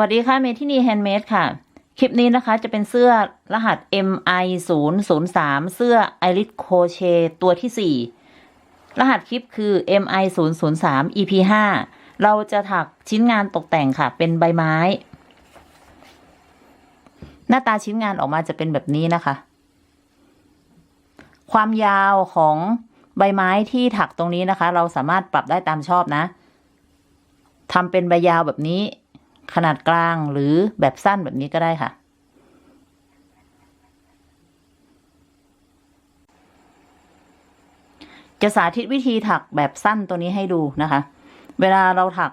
วัสดีค่ะเมทินีแฮนด์เมดค่ะ คลิปนี้นะคะจะเป็นเสื้อรหัส MI 0 0 3เสื้อ Iris Crochet ตัวที่ 4 รหัสคลิปคือ MI 0 0 3 EP 5เราจะถักชิ้นงานตกแต่งค่ะ เป็นใบไม้ หน้าตาชิ้นงานออกมาจะเป็นแบบนี้นะคะ ความยาวของใบไม้ที่ถักตรงนี้นะคะ เราสามารถปรับได้ตามชอบนะทำเป็นใบยาวแบบนี้ ขนาดกลางหรือแบบสั้นแบบนี้ก็ได้ค่ะ จะสาธิตวิธีถักแบบสั้นตัวนี้ให้ดูนะคะ เวลาเราถัก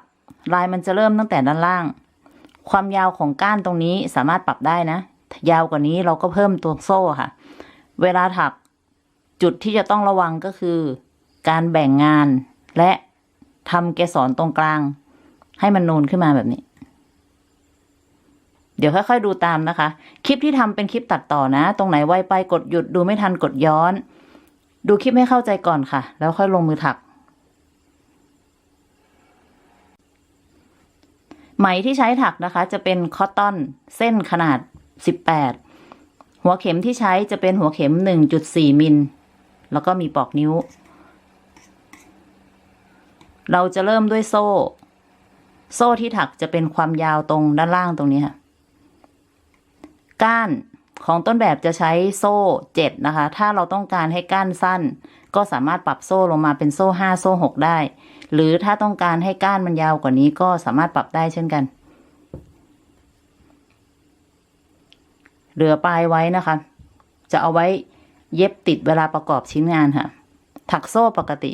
ลายมันจะเริ่มตั้งแต่ด้านล่าง ความยาวของก้านตรงนี้สามารถปรับได้นะ ยาวกว่านี้เราก็เพิ่มตัวโซ่ค่ะ เวลาถักจุดที่จะต้องระวังก็คือ การแบ่งงานและทำเกสรตรงกลาง ให้มันนูนขึ้นมาแบบนี้ เดี๋ยวค่อยๆดูตามนะคะ คลิปที่ทำเป็นคลิปตัดต่อนะ ตรงไหนไวไปกดหยุดดูไม่ทันกดย้อน ดูคลิปให้เข้าใจก่อนค่ะ แล้วค่อยลงมือถัก ไหมที่ใช้ถักนะคะ จะเป็นคอตตอนเส้นขนาด 18 หัวเข็มที่ใช้จะเป็นหัวเข็ม 1.4 มิล แล้วก็มีปลอกนิ้ว เราจะเริ่มด้วยโซ่ โซ่ที่ถักจะเป็นความยาวตรงด้านล่างตรงนี้ค่ะ ก้านของต้นแบบจะใช้โซ่เจ็ดนะคะ ถ้าเราต้องการให้ก้านสั้น ก็สามารถปรับโซ่ลงมาเป็นโซ่ห้าโซ่หกได้ หรือถ้าต้องการให้ก้านมันยาวกว่านี้ก็สามารถปรับได้เช่นกัน เหลือปลายไว้นะคะ จะเอาไว้เย็บติดเวลาประกอบชิ้นงานค่ะ ถักโซ่ปกติ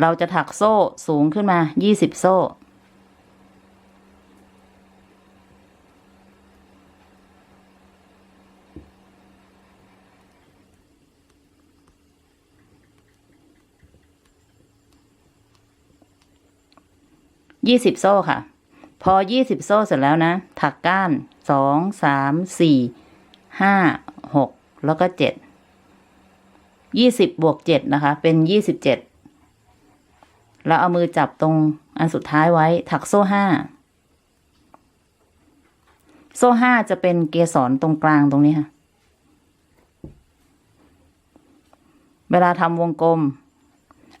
เราจะถักโซ่สูงขึ้นมา 20 โซ่ ยี่สิบโซ่ค่ะ พอยี่สิบโซ่เสร็จแล้วนะ ถักก้านสองสามสี่ห้าหกแล้วก็เจ็ดยี่สิบบวกเจ็ดนะคะ เป็นยี่สิบเจ็ดแล้วเอามือจับตรงอันสุดท้ายไว้ถักโซ่ห้าโซ่ห้าจะเป็นเกสรตรงกลางตรงนี้ค่ะ เวลาทำวงกลม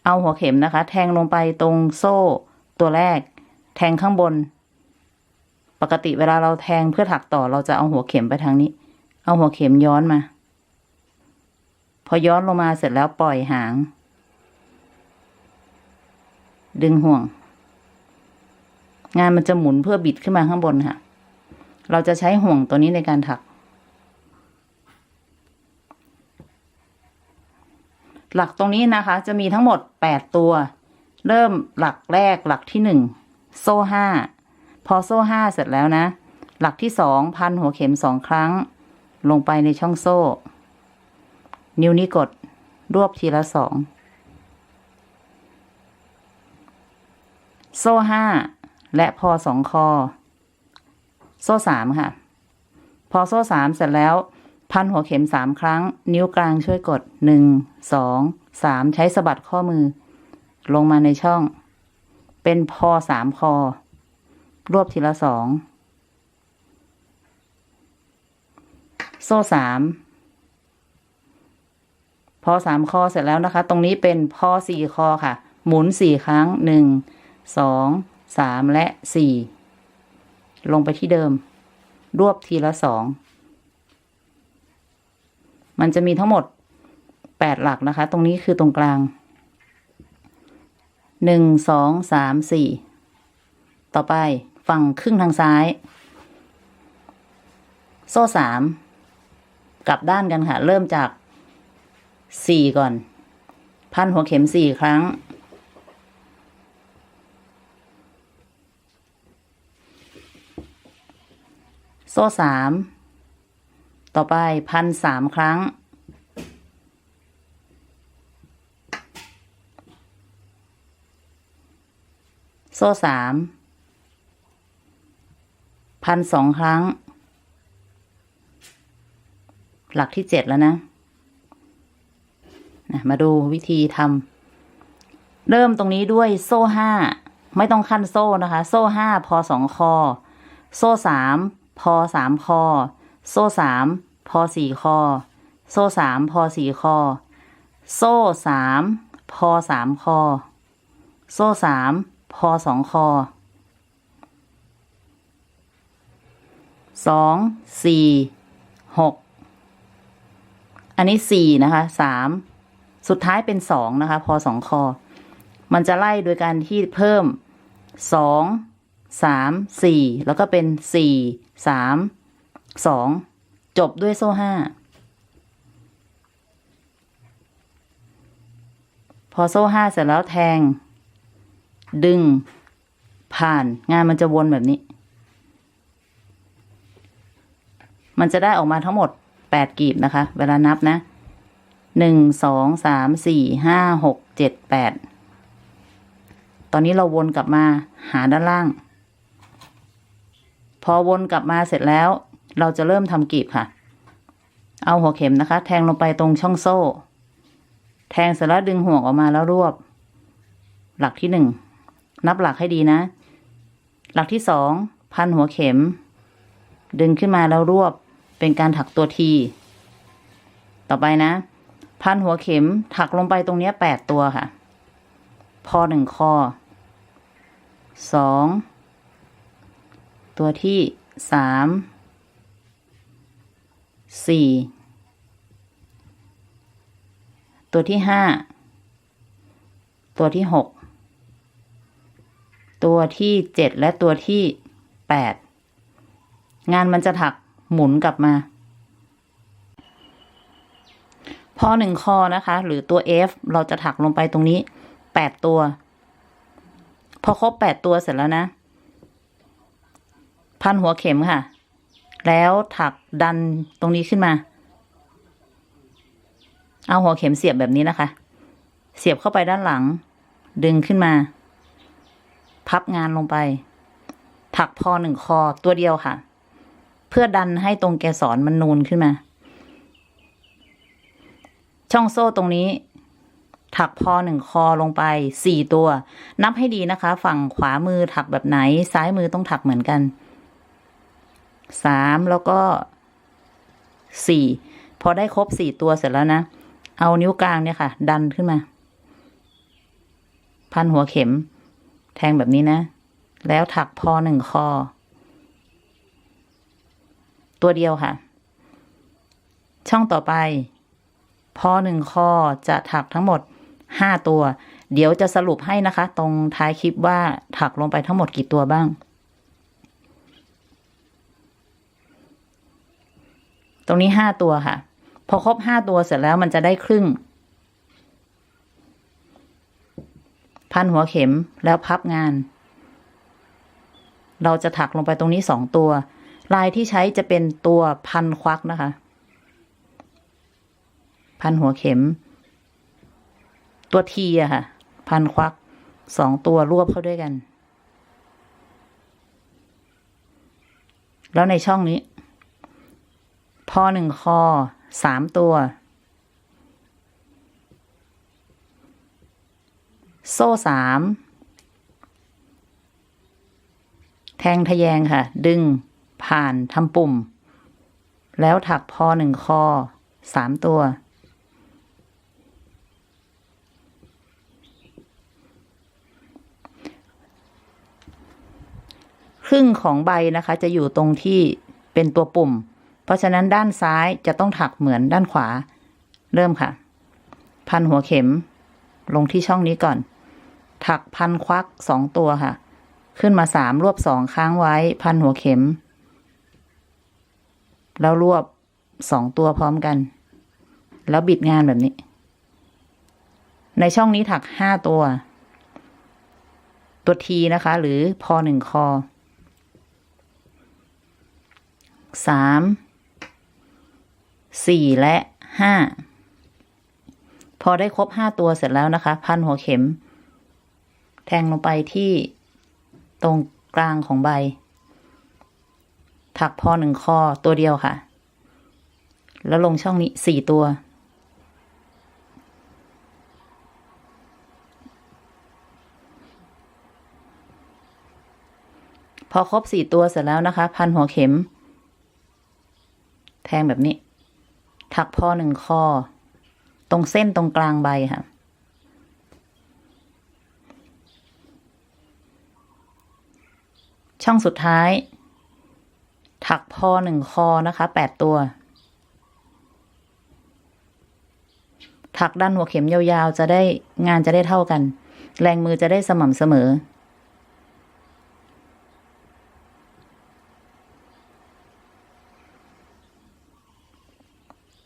เอาหัวเข็มนะคะ แทงลงไปตรงโซ่ตัวแรก แทงข้างบน ปกติเวลาเราแทงเพื่อถักต่อเราจะเอาหัวเข็มไปทางนี้ เอาหัวเข็มย้อนมา พอย้อนลงมาเสร็จแล้วปล่อยหาง ดึงห่วง งานมันจะหมุนเพื่อบิดขึ้นมาข้างบนค่ะ เราจะใช้ห่วงตัวนี้ในการถัก หลักตรงนี้นะคะ จะมีทั้งหมดแปดตัว เริ่มหลักแรกหลักที่หนึ่ง โซ่ห้าพอโซ่ห้าเสร็จแล้วนะ หลักที่สองพันหัวเข็มสองครั้ง ลงไปในช่องโซ่ นิ้วนี้กด รวบทีละสองโซ่ห้าและพอสองคอ โซ่สามค่ะ พอโซ่สามเสร็จแล้ว พันหัวเข็มสามครั้ง นิ้วกลางช่วยกดหนึ่งสองสามใช้สะบัดข้อมือ ลงมาในช่อง เป็นพอสามคอ รวบทีละสอง โซ่สามพอสามคอเสร็จแล้วนะคะ ตรงนี้เป็นพอสี่คอค่ะ หมุนสี่ครั้งหนึ่งสองสามและสี่ลงไปที่เดิม รวบทีละสองมันจะมีทั้งหมดแปดหลักนะคะ ตรงนี้คือตรงกลาง หนึ่งสองสามสี่ต่อไปฝั่งครึ่งทางซ้าย โซ่สามกลับด้านกันค่ะ เริ่มจากสี่ก่อน พันหัวเข็มสี่ครั้ง โซ่สามต่อไปพันสามครั้ง โซ่สามพันสองครั้ง หลักที่เจ็ดแล้วนะนะ มาดูวิธีทำเริ่มตรงนี้ด้วยโซ่ห้าไม่ต้องขั้นโซ่นะคะ โซ่ห้าพอสองคอ โซ่สามพอสามคอ โซ่สามพอสี่คอ โซ่สามพอสี่คอ โซ่สามพอสามคอ โซ่สาม พอสองคอสองสี่หกอันนี้สี่นะคะสามสุดท้ายเป็นสองนะคะพอสองคอ มันจะไล่โดยการที่เพิ่มสองสามสี่แล้วก็เป็นสี่สามสองจบด้วยโซ่ห้าพอโซ่ห้าเสร็จแล้วแทง ดึง ผ่านงานมันจะวนแบบนี้ มันจะได้ออกมาทั้งหมดแปดกีบนะคะ เวลานับนะหนึ่งสองสามสี่ห้าหกเจ็ดแปดตอนนี้เราวนกลับมาหาด้านล่าง พอวนกลับมาเสร็จแล้ว เราจะเริ่มทำกีบค่ะ เอาหัวเข็มนะคะ แทงลงไปตรงช่องโซ่ แทงเสร็จแล้วดึงห่วงออกมาแล้วรวบ หลักที่หนึ่ง นับหลักให้ดีนะ หลักที่สองพันหัวเข็ม ดึงขึ้นมาแล้วรวบเป็นการถักตัวที ต่อไปนะ พันหัวเข็มถักลงไปตรงเนี้ยแปดตัวค่ะ พอหนึ่งคอสองตัวที่สามสี่ตัวที่ห้าตัวที่หก ตัวที่เจ็ดและตัวที่แปดงานมันจะถักหมุนกลับมา พอหนึ่งคอนะคะ หรือตัว F เราจะถักลงไปตรงนี้แปดตัว พอครบแปดตัวเสร็จแล้วนะ พันหัวเข็มค่ะ แล้วถักดันตรงนี้ขึ้นมา เอาหัวเข็มเสียบแบบนี้นะคะ เสียบเข้าไปด้านหลัง ดึงขึ้นมา พับงานลงไป ถักพอหนึ่งคอตัวเดียวค่ะ เพื่อดันให้ตรงแกสอนมันนูนขึ้นมา ช่องโซ่ตรงนี้ ถักพอหนึ่งคอลงไปสี่ตัว นับให้ดีนะคะ ฝั่งขวามือถักแบบไหน ซ้ายมือต้องถักเหมือนกันสามแล้วก็สี่พอได้ครบสี่ตัวเสร็จแล้วนะ เอานิ้วกลางเนี่ยค่ะ ดันขึ้นมา พันหัวเข็ม แทงแบบนี้นะ แล้วถักพอหนึ่งคอ ตัวเดียวค่ะ ช่องต่อไป พอหนึ่งคอจะถักทั้งหมดห้าตัว เดี๋ยวจะสรุปให้นะคะ ตรงท้ายคลิปว่าถักลงไปทั้งหมดกี่ตัวบ้าง ตรงนี้ห้าตัวค่ะ พอครบห้าตัวเสร็จแล้วมันจะได้ครึ่ง พันหัวเข็มแล้วพับงาน เราจะถักลงไปตรงนี้สองตัว ลายที่ใช้จะเป็นตัวพันควักนะคะ พันหัวเข็ม ตัวทีอะค่ะ พันควักสองตัวรวบเข้าด้วยกัน แล้วในช่องนี้ พอหนึ่งคอสามตัว โซ่สามแทงทะแยงค่ะ ดึงผ่านทำปุ่ม แล้วถักพอหนึ่งคอสามตัว ครึ่งของใบนะคะ จะอยู่ตรงที่เป็นตัวปุ่ม เพราะฉะนั้นด้านซ้ายจะต้องถักเหมือนด้านขวา เริ่มค่ะ พันหัวเข็มลงที่ช่องนี้ก่อน ถักพันควักสองตัวค่ะ ขึ้นมาสามรวบสองค้างไว้ พันหัวเข็ม แล้วรวบสองตัวพร้อมกัน แล้วบิดงานแบบนี้ ในช่องนี้ถักห้าตัว ตัวทีนะคะ หรือพอหนึ่งคอสามสี่และห้าพอได้ครบห้าตัวเสร็จแล้วนะคะ พันหัวเข็ม แทงลงไปที่ตรงกลางของใบ ถักพอหนึ่งคอตัวเดียวค่ะ แล้วลงช่องนี้สี่ตัว พอครบสี่ตัวเสร็จแล้วนะคะ พันหัวเข็ม แทงแบบนี้ ถักพอหนึ่งคอ ตรงเส้นตรงกลางใบค่ะ ช่องสุดท้าย ถักพอหนึ่งคอนะคะแปดตัว ถักด้านหัวเข็มยาวๆ จะได้งานจะได้เท่ากัน แรงมือจะได้สม่ำเสมอ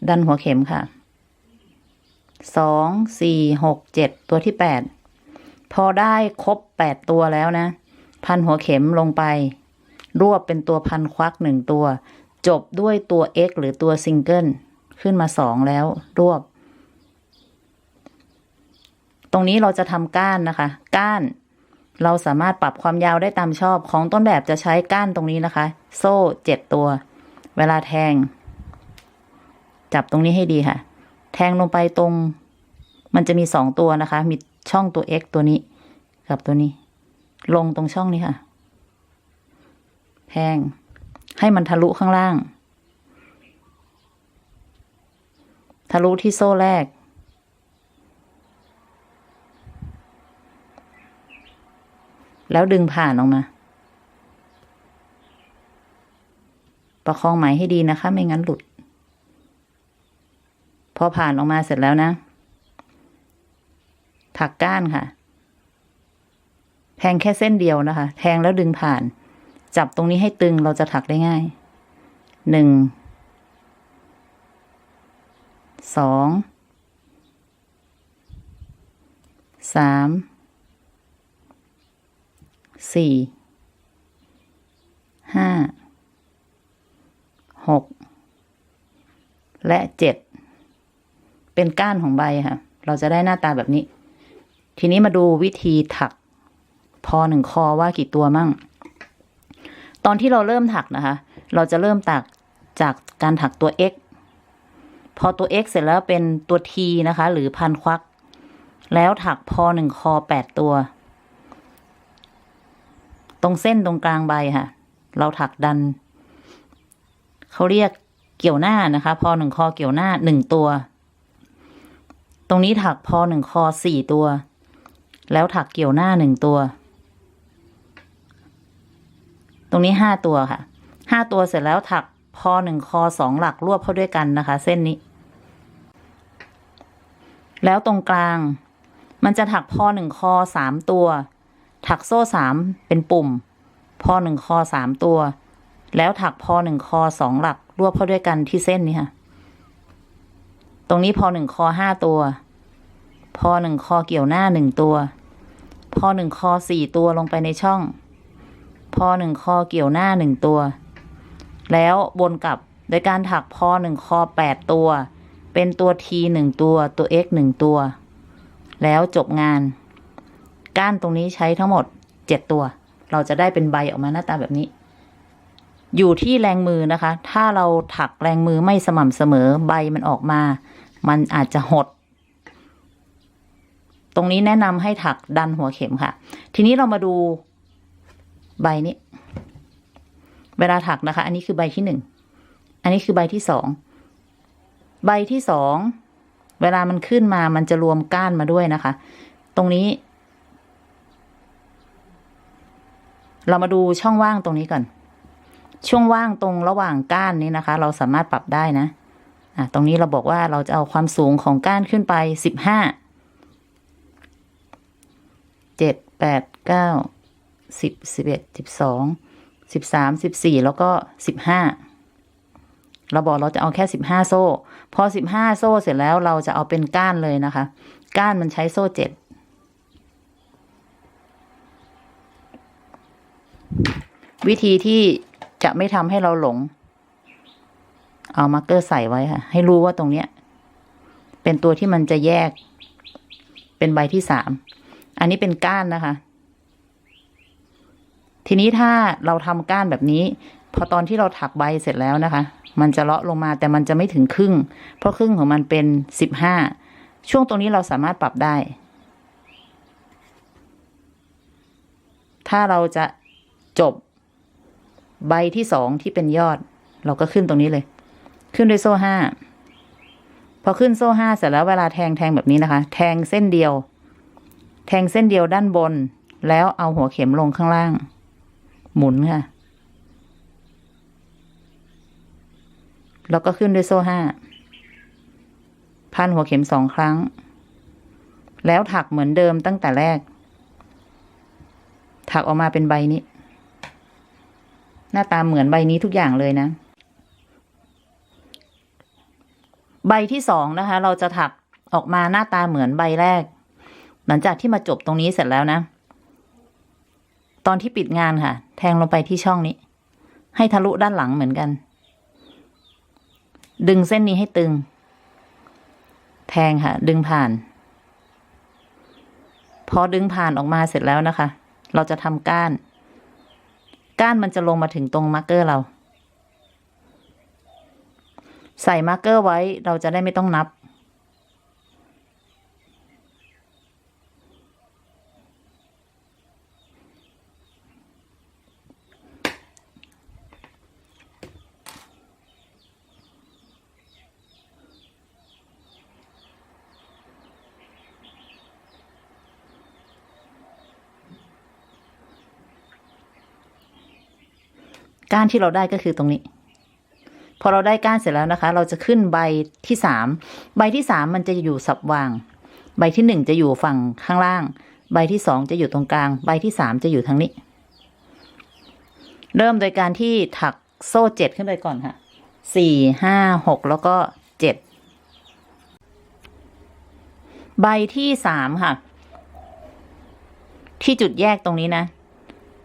ดันหัวเข็มค่ะ สอง สี่ หก เจ็ด ตัวที่แปด พอได้ครบแปดตัวแล้วนะ พันหัวเข็มลงไป รวบเป็นตัวพันควักหนึ่งตัว จบด้วยตัว X หรือตัวซิงเกิลขึ้นมาสองแล้ว รวบ ตรงนี้เราจะทำก้านนะคะ ก้านเราสามารถปรับความยาวได้ตามชอบของต้นแบบจะใช้ก้านตรงนี้นะคะ โซ่เจ็ดตัว เวลาแทง จับตรงนี้ให้ดีค่ะ แทงลงไปตรง มันจะมีสองตัวนะคะ มีช่องตัว X ตัวนี้ กับตัวนี้ ลงตรงช่องนี้ค่ะแทงให้มันทะลุข้างล่าง ทะลุที่โซ่แรก แล้วดึงผ่านออกมา ประคองไหมให้ดีนะคะ ไม่งั้นหลุด พอผ่านออกมาเสร็จแล้วนะ ถักก้านค่ะ แทงแค่เส้นเดียวนะคะ แทงแล้วดึงผ่าน จับตรงนี้ให้ตึงเราจะถักได้ง่ายหนึ่งสองสามสี่ห้าหกและเจ็ดเป็นก้านของใบค่ะ เราจะได้หน้าตาแบบนี้ ทีนี้มาดูวิธีถัก พอหนึ่งคอว่ากี่ตัวมั่ง ตอนที่เราเริ่มถักนะคะ เราจะเริ่มตักจากการถักตัว x พอตัว x เสร็จแล้วเป็นตัว t นะคะ หรือพันควัก แล้วถักพอหนึ่งคอแปดตัว ตรงเส้นตรงกลางใบค่ะ เราถักดัน เขาเรียกเกี่ยวหน้านะคะ พอหนึ่งคอเกี่ยวหน้าหนึ่งตัว ตรงนี้ถักพอหนึ่งคอสี่ตัว แล้วถักเกี่ยวหน้าหนึ่งตัว ตรงนี้ห้าตัวค่ะห้าตัวเสร็จแล้วถักพอหนึ่งคอสองหลักรวบเข้าด้วยกันนะคะ เส้นนี้ แล้วตรงกลาง มันจะถักพอหนึ่งคอสามตัว ถักโซ่สามเป็นปุ่ม พอหนึ่งคอสามตัว แล้วถักพอหนึ่งคอสองหลักรวบเข้าด้วยกันที่เส้นนี้ค่ะ ตรงนี้พอหนึ่งคอห้าตัว พอหนึ่งคอเกี่ยวหน้าหนึ่งตัว พอหนึ่งคอสี่ตัวลงไปในช่อง พอหนึ่งคอเกี่ยวหน้าหนึ่งตัว แล้วบนกลับโดยการถักพอหนึ่งคอแปดตัว เป็นตัวทีหนึ่งตัวตัว x หนึ่งตัว แล้วจบงาน ก้านตรงนี้ใช้ทั้งหมดเจ็ดตัว เราจะได้เป็นใบออกมาหน้าตาแบบนี้ อยู่ที่แรงมือนะคะ ถ้าเราถักแรงมือไม่สม่ำเสมอใบมันออกมา มันอาจจะหดตรงนี้แนะนำให้ถักดันหัวเข็มค่ะ ทีนี้เรามาดู ใบนี้ เวลาถักนะคะ อันนี้คือใบที่หนึ่ง อันนี้คือใบที่สอง ใบที่สอง เวลามันขึ้นมามันจะรวมก้านมาด้วยนะคะ ตรงนี้ เรามาดูช่องว่างตรงนี้ก่อน ช่วงว่างตรงระหว่างก้านนี้นะคะ เราสามารถปรับได้นะอะตรงนี้เราบอกว่าเราจะเอาความสูงของก้านขึ้นไปสิบห้า เจ็ดแปดเก้า สิบสิบเอ็ดสิบสองสิบสามสิบสี่แล้วก็สิบห้าเราบอกเราจะเอาแค่สิบห้าโซ่ พอสิบห้าโซ่เสร็จแล้วเราจะเอาเป็นก้านเลยนะคะ ก้านมันใช้โซ่เจ็ดวิธีที่จะไม่ทำให้เราหลง เอามาร์กเกอร์ใส่ไว้ค่ะ ให้รู้ว่าตรงเนี้ย เป็นตัวที่มันจะแยก เป็นใบที่สาม อันนี้เป็นก้านนะคะ ทีนี้ถ้าเราทำก้านแบบนี้ พอตอนที่เราถักใบเสร็จแล้วนะคะ มันจะเลาะลงมาแต่มันจะไม่ถึงครึ่ง เพราะครึ่งของมันเป็นสิบห้าช่วงตรงนี้เราสามารถปรับได้ ถ้าเราจะจบใบที่สองที่เป็นยอด เราก็ขึ้นตรงนี้เลย ขึ้นด้วยโซ่ห้าพอขึ้นโซ่ห้าเสร็จแล้วเวลาแทงแทงแบบนี้นะคะ แทงเส้นเดียว แทงเส้นเดียวด้านบน แล้วเอาหัวเข็มลงข้างล่าง หมุนค่ะ แล้วก็ขึ้นด้วยโซ่ห้า พันหัวเข็มสองครั้ง แล้วถักเหมือนเดิมตั้งแต่แรก ถักออกมาเป็นใบนี้ หน้าตาเหมือนใบนี้ทุกอย่างเลยนะ ใบที่สองนะคะ เราจะถักออกมาหน้าตาเหมือนใบแรก หลังจากที่มาจบตรงนี้เสร็จแล้วนะ ตอนที่ปิดงานค่ะ แทงลงไปที่ช่องนี้ ให้ทะลุด้านหลังเหมือนกัน ดึงเส้นนี้ให้ตึง แทงค่ะ ดึงผ่าน พอดึงผ่านออกมาเสร็จแล้วนะคะ เราจะทำก้าน ก้านมันจะลงมาถึงตรงมาร์กเกอร์เรา ใส่มาร์กเกอร์ไว้เราจะได้ไม่ต้องนับ ก้านที่เราได้ก็คือตรงนี้ พอเราได้ก้านเสร็จแล้วนะคะ เราจะขึ้นใบที่สามใบที่สามมันจะอยู่สับวาง ใบที่หนึ่งจะอยู่ฝั่งข้างล่าง ใบที่สองจะอยู่ตรงกลาง ใบที่สามจะอยู่ทางนี้ เริ่มโดยการที่ถักโซ่เจ็ดขึ้นไปก่อนค่ะสี่ห้าหกแล้วก็เจ็ดใบที่สามค่ะ ที่จุดแยกตรงนี้นะ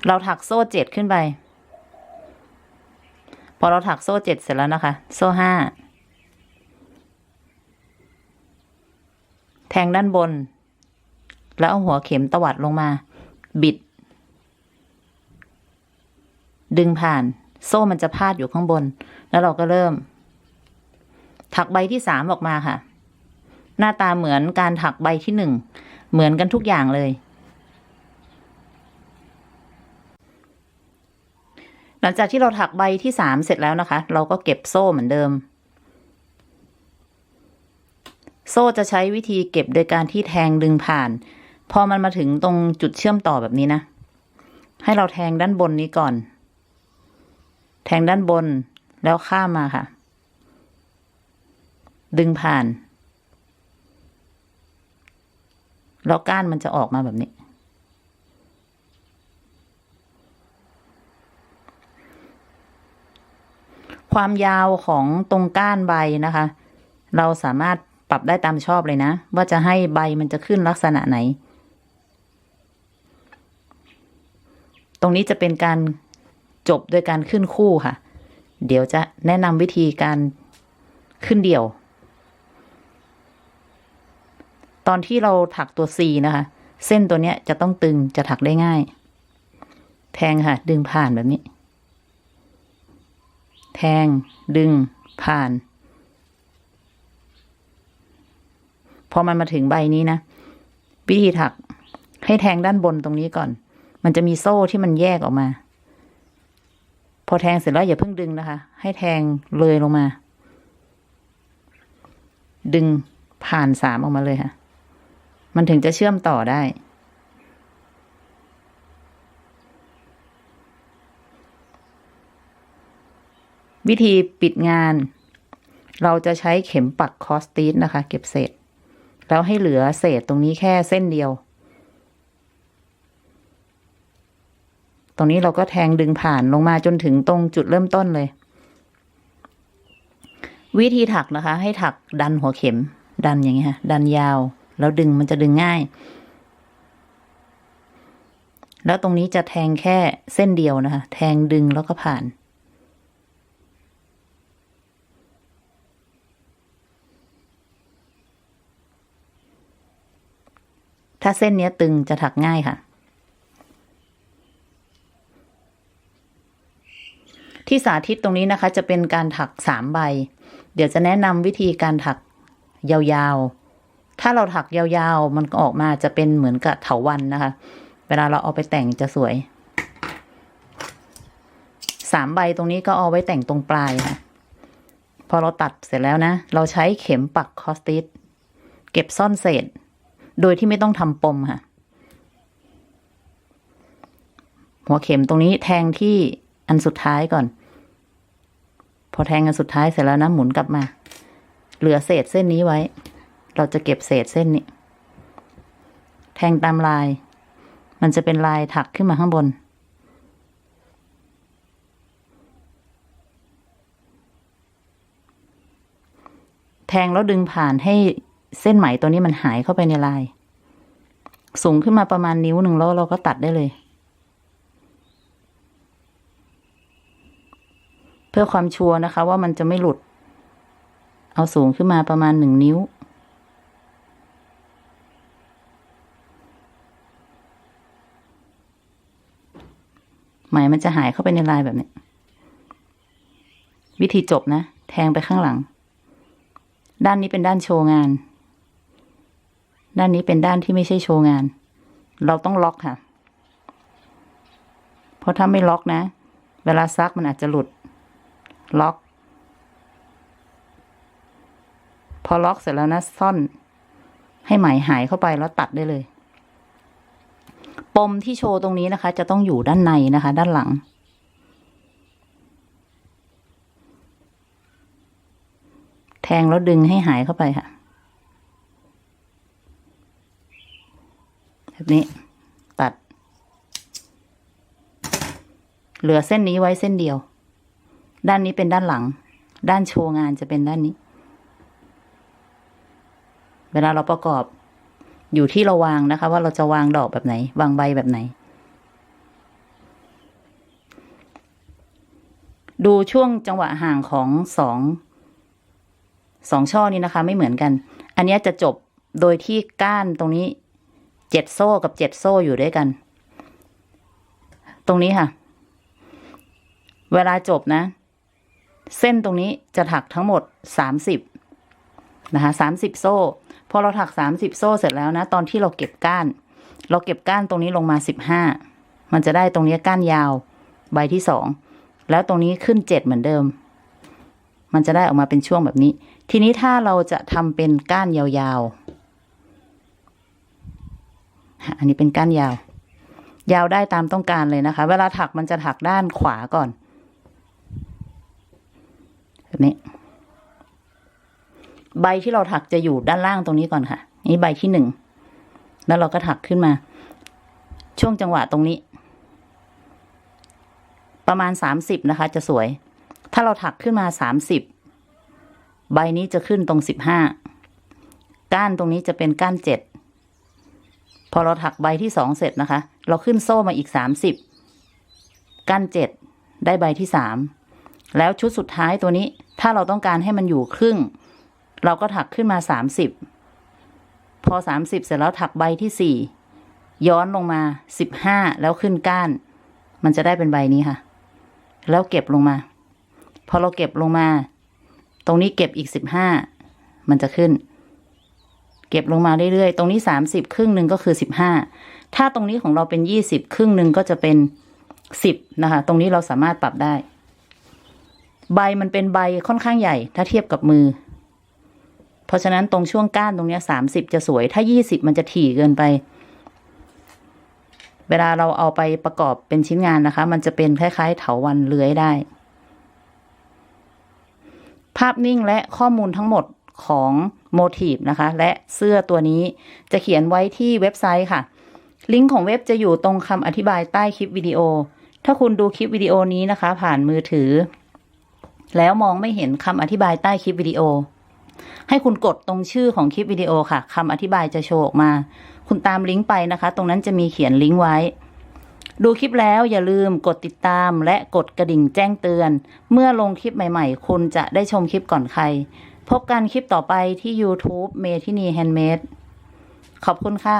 เราถักโซ่เจ็ดขึ้นไป อเราถักโซ่เจ็ดเสร็จแล้วนะคะ โซ่ห้า แทงด้านบน แล้วเอาหัวเข็มตวัดลงมา บิด ดึงผ่าน โซ่มันจะพาดอยู่ข้างบน แล้วเราก็เริ่ม ถักใบที่สามออกมาค่ะ หน้าตาเหมือนการถักใบที่หนึ่ง เหมือนกันทุกอย่างเลย ลังจากที่เราถักใบที่สามเสร็จแล้วนะคะ เราก็เก็บโซ่เหมือนเดิม โซ่จะใช้วิธีเก็บโดยการที่แทงดึงผ่าน พอมันมาถึงตรงจุดเชื่อมต่อแบบนี้นะ ให้เราแทงด้านบนนี้ก่อน แทงด้านบนแล้วข้ามมาค่ะ ดึงผ่าน แล้วก้านมันจะออกมาแบบนี้ ความยาวของตรงก้านใบนะคะ เราสามารถปรับได้ตามชอบเลยนะ ว่าจะให้ใบมันจะขึ้นลักษณะไหน ตรงนี้จะเป็นการจบโดยการขึ้นคู่ค่ะ เดี๋ยวจะแนะนำวิธีการขึ้นเดี่ยว ตอนที่เราถักตัว C นะคะ เส้นตัวเนี้ยจะต้องตึงจะถักได้ง่าย แทงค่ะ ดึงผ่านแบบนี้ แทง ดึง ผ่าน พอมันมาถึงใบนี้นะ วิธีถักให้แทงด้านบนตรงนี้ก่อน มันจะมีโซ่ที่มันแยกออกมา พอแทงเสร็จแล้วอย่าเพิ่งดึงนะคะ ให้แทงเลยลงมา ดึงผ่านสามออกมาเลยค่ะ มันถึงจะเชื่อมต่อได้ วิธีปิดงาน เราจะใช้เข็มปักคอสตีสนะคะ เก็บเศษ แล้วให้เหลือเศษตรงนี้แค่เส้นเดียว ตรงนี้เราก็แทงดึงผ่านลงมาจนถึงตรงจุดเริ่มต้นเลย วิธีถักนะคะ ให้ถักดันหัวเข็ม ดันอย่างเงี้ยค่ะดันยาว แล้วดึงมันจะดึงง่าย แล้วตรงนี้จะแทงแค่เส้นเดียวนะคะ แทงดึงแล้วก็ผ่าน ถ้าเส้นเนี้ยตึงจะถักง่ายค่ะ ที่สาธิตตรงนี้นะคะ จะเป็นการถักสามใบ เดี๋ยวจะแนะนำวิธีการถักยาวๆ ถ้าเราถักยาวๆ มันออกมาจะเป็นเหมือนกับเถาวันนะคะ เวลาเราเอาไปแต่งจะสวยสสามใบตรงนี้ก็เอาไว้แต่งตรงปลายค่ะพอเราตัดเสร็จแล้วนะ เราใช้เข็มปักคอสติสเก็บซ่อนเศษ โดยที่ไม่ต้องทำปมค่ะ หัวเข็มตรงนี้แทงที่อันสุดท้ายก่อน พอแทงอันสุดท้ายเสร็จแล้วนะหมุนกลับมา เหลือเศษเส้นนี้ไว้ เราจะเก็บเศษเส้นนี้ แทงตามลาย มันจะเป็นลายถักขึ้นมาข้างบนแทงแล้วดึงผ่านให้ เส้นไหมตัวนี้มันหายเข้าไปในลาย สูงขึ้นมาประมาณนิ้วหนึ่งแล้วเราก็ตัดได้เลย เพื่อความชัวร์นะคะ ว่ามันจะไม่หลุด เอาสูงขึ้นมาประมาณหนึ่งนิ้วไหมมันจะหายเข้าไปในลายแบบนี้ วิธีจบนะ แทงไปข้างหลัง ด้านนี้เป็นด้านโชว์งาน ด้านนี้เป็นด้านที่ไม่ใช่โชว์งาน เราต้องล็อกค่ะ เพราะถ้าไม่ล็อกนะ เวลาซักมันอาจจะหลุด ล็อก พอล็อกเสร็จแล้วนะ ซ่อน ให้ไหมหายเข้าไปแล้วตัดได้เลย ปมที่โชว์ตรงนี้นะคะ จะต้องอยู่ด้านในนะคะ ด้านหลังแทงแล้วดึงให้หายเข้าไปค่ะ แบบนี้ ตัด เหลือเส้นนี้ไว้เส้นเดียว ด้านนี้เป็นด้านหลัง ด้านโชว์งานจะเป็นด้านนี้ เวลาเราประกอบอยู่ที่เราวางนะคะ ว่าเราจะวางดอกแบบไหน วางใบแบบไหน ดูช่วงจังหวะห่างของสองสองช่อนี้นะคะ ไม่เหมือนกัน อันนี้จะจบโดยที่ก้านตรงนี้ เจ็ดโซ่กับเจ็ดโซ่อยู่ด้วยกัน ตรงนี้ค่ะ เวลาจบนะ เส้นตรงนี้จะถักทั้งหมดสามสิบนะคะสามสิบโซ่ พอเราถักสามสิบโซ่เสร็จแล้วนะ ตอนที่เราเก็บก้าน เราเก็บก้านตรงนี้ลงมาสิบห้ามันจะได้ตรงนี้ก้านยาว ใบที่สองแล้วตรงนี้ขึ้นเจ็ดเหมือนเดิม มันจะได้ออกมาเป็นช่วงแบบนี้ ทีนี้ถ้าเราจะทำเป็นก้านยาวๆ อันนี้เป็นก้านยาว ยาวได้ตามต้องการเลยนะคะ เวลาถักมันจะถักด้านขวาก่อนแบบนี้ ใบที่เราถักจะอยู่ด้านล่างตรงนี้ก่อนค่ะ นี่ใบที่หนึ่ง แล้วเราก็ถักขึ้นมา ช่วงจังหวะตรงนี้ ประมาณสามสิบนะคะ จะสวย ถ้าเราถักขึ้นมาสามสิบใบนี้จะขึ้นตรงสิบห้าก้านตรงนี้จะเป็นก้านเจ็ด พอเราถักใบที่สองเสร็จนะคะ เราขึ้นโซ่มาอีกสามสิบก้านเจ็ดได้ใบที่สามแล้วชุดสุดท้ายตัวนี้ ถ้าเราต้องการให้มันอยู่ครึ่ง เราก็ถักขึ้นมาสามสิบพอสามสิบเสร็จแล้วถักใบที่สี่ย้อนลงมาสิบห้าแล้วขึ้นก้าน มันจะได้เป็นใบนี้ค่ะ แล้วเก็บลงมา พอเราเก็บลงมา ตรงนี้เก็บอีกสิบห้ามันจะขึ้น ก็บลงมาเรื่อยๆ ตรงนี้สามสิบครึ่งหนึ่งก็คือสิบห้าถ้าตรงนี้ของเราเป็นยี่สิบครึ่งหนึ่งก็จะเป็นสิบนะคะ ตรงนี้เราสามารถปรับได้ ใบมันเป็นใบค่อนข้างใหญ่ ถ้าเทียบกับมือ เพราะฉะนั้นตรงช่วงก้านตรงนี้สามสิบจะสวย ถ้ายี่สิบมันจะถี่เกินไป เวลาเราเอาไปประกอบเป็นชิ้นงานนะคะ มันจะเป็นคล้ายๆ เถาวันเลื้อยได้ ภาพนิ่งและข้อมูลทั้งหมดของ โมทีฟนะคะ และเสื้อตัวนี้จะเขียนไว้ที่เว็บไซต์ค่ะ ลิงก์ของเว็บจะอยู่ตรงคำอธิบายใต้คลิปวิดีโอ ถ้าคุณดูคลิปวิดีโอนี้นะคะ ผ่านมือถือ แล้วมองไม่เห็นคำอธิบายใต้คลิปวิดีโอ ให้คุณกดตรงชื่อของคลิปวิดีโอค่ะคำอธิบายจะโชว์ออกมา คุณตามลิงก์ไปนะคะ ตรงนั้นจะมีเขียนลิงก์ไว้ดูคลิปแล้วอย่าลืมกดติดตามและกดกระดิ่งแจ้งเตือน เมื่อลงคลิปใหม่ๆ คุณจะได้ชมคลิปก่อนใคร พบกันคลิปต่อไปที่ YouTube เมทินีแฮนด์เมดขอบคุณค่ะ